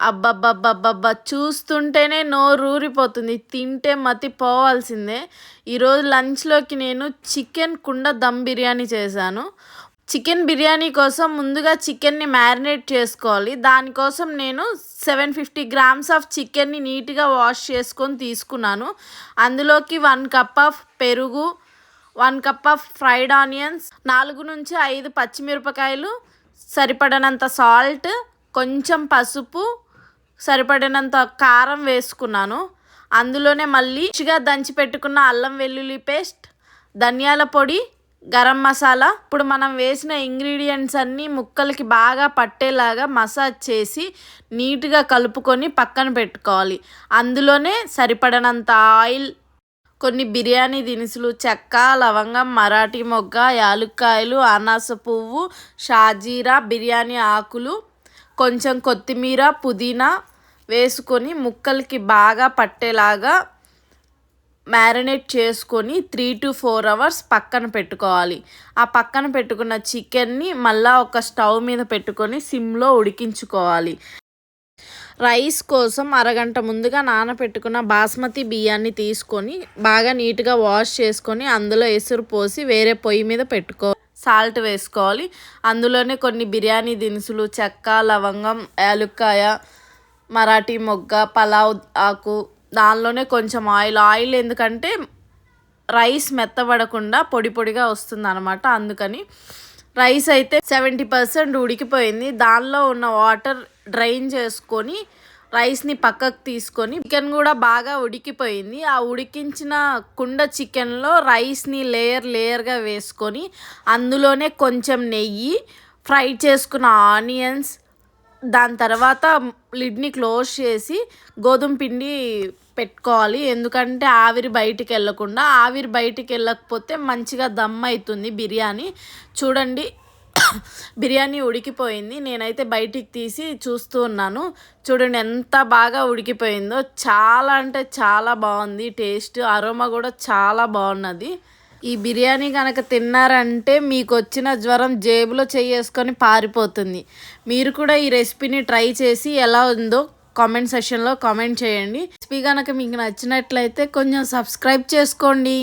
అబ్బబ్బబ్బబ్బబ్బా చూస్తుంటేనే నోరు ఊరిపోతుంది. తింటే మతి పోవాల్సిందే. ఈరోజు లంచ్లోకి నేను చికెన్ కుండ దమ్ బిర్యానీ చేశాను. చికెన్ బిర్యానీ కోసం ముందుగా చికెన్ని మ్యారినేట్ చేసుకోవాలి. దానికోసం నేను సెవెన్ ఫిఫ్టీ గ్రామ్స్ ఆఫ్ చికెన్ని నీట్గా వాష్ చేసుకొని తీసుకున్నాను. అందులోకి వన్ కప్ ఆఫ్ పెరుగు one cup of fried onions నాలుగు నుంచి ఐదు పచ్చిమిరపకాయలు సరిపడనంత సాల్ట్ కొంచెం పసుపు సరిపడినంత కారం వేసుకున్నాను. అందులోనే మళ్ళీ రుచిగా దంచి పెట్టుకున్న అల్లం వెల్లుల్లి పేస్ట్ ధనియాల పొడి గరం మసాలా. ఇప్పుడు మనం వేసిన ఇంగ్రీడియంట్స్ అన్నీ ముక్కలకి బాగా పట్టేలాగా మసాజ్ చేసి నీట్గా కలుపుకొని పక్కన పెట్టుకోవాలి. అందులోనే సరిపడనంత ఆయిల్ కొన్ని బిర్యానీ దినుసులు చెక్క లవంగం మరాఠీ మొగ్గ యాలుక్కాయలు అనాస పువ్వు షాజీరా బిర్యానీ ఆకులు కొంచెం కొత్తిమీర పుదీనా వేసుకొని ముక్కలకి బాగా పట్టేలాగా మ్యారినేట్ చేసుకొని త్రీ టు ఫోర్ అవర్స్ పక్కన పెట్టుకోవాలి. ఆ పక్కన పెట్టుకున్న చికెన్ని మళ్ళీ ఒక స్టవ్ మీద పెట్టుకొని సిమ్లో ఉడికించుకోవాలి. రైస్ కోసం అరగంట ముందుగా నానపెట్టుకున్న బాస్మతి బియ్యాన్ని తీసుకొని బాగా నీట్గా వాష్ చేసుకొని అందులో ఎసురు పోసి వేరే పొయ్యి మీద పెట్టుకో సాల్ట్ వేసుకోవాలి. అందులోనే కొన్ని బిర్యానీ దినుసులు చెక్క లవంగం యాలుక్కాయ మరాఠీ మొగ్గ పలావ్ ఆకు. దానిలోనే కొంచెం ఆయిల్. ఆయిల్ ఎందుకంటే రైస్ మెత్తబడకుండా పొడి పొడిగా వస్తుంది అనమాట అందుకని రైస్ అయితే సెవెంటీ పర్సెంట్ ఉడికిపోయింది. దానిలో ఉన్న వాటర్ డ్రైన్ చేసుకొని రైస్ని పక్కకు తీసుకొని చికెన్ కూడా బాగా ఉడికిపోయింది. ఆ ఉడికించిన కుండ చికెన్లో రైస్ని లేయర్ లేయర్గా వేసుకొని అందులోనే కొంచెం నెయ్యి ఫ్రై చేసుకున్న ఆనియన్స్ దాని తర్వాత లిడ్ని క్లోజ్ చేసి గోధుమ పిండి పెట్టుకోవాలి. ఎందుకంటే ఆవిరి బయటికి వెళ్ళకుండా. ఆవిరి బయటికి వెళ్ళకపోతే మంచిగా దమ్ అవుతుంది బిర్యానీ. చూడండి. బిర్యానీ ఉడికిపోయింది. నేనైతే బయటికి తీసి చూస్తూ ఉన్నాను. చూడండి ఎంత బాగా ఉడికిపోయిందో. చాలా అంటే చాలా బాగుంది. టేస్ట్ అరోమా కూడా చాలా బాగున్నది. ఈ బిర్యానీ కనుక తిన్నారంటే మీకు వచ్చిన జ్వరం జేబులో చేసుకొని పారిపోతుంది. మీరు కూడా ఈ రెసిపీని ట్రై చేసి ఎలా ఉందో కామెంట్ సెషన్లో కామెంట్ చేయండి. రెసిపీ కనుక మీకు నచ్చినట్లయితే కొంచెం సబ్స్క్రైబ్ చేసుకోండి.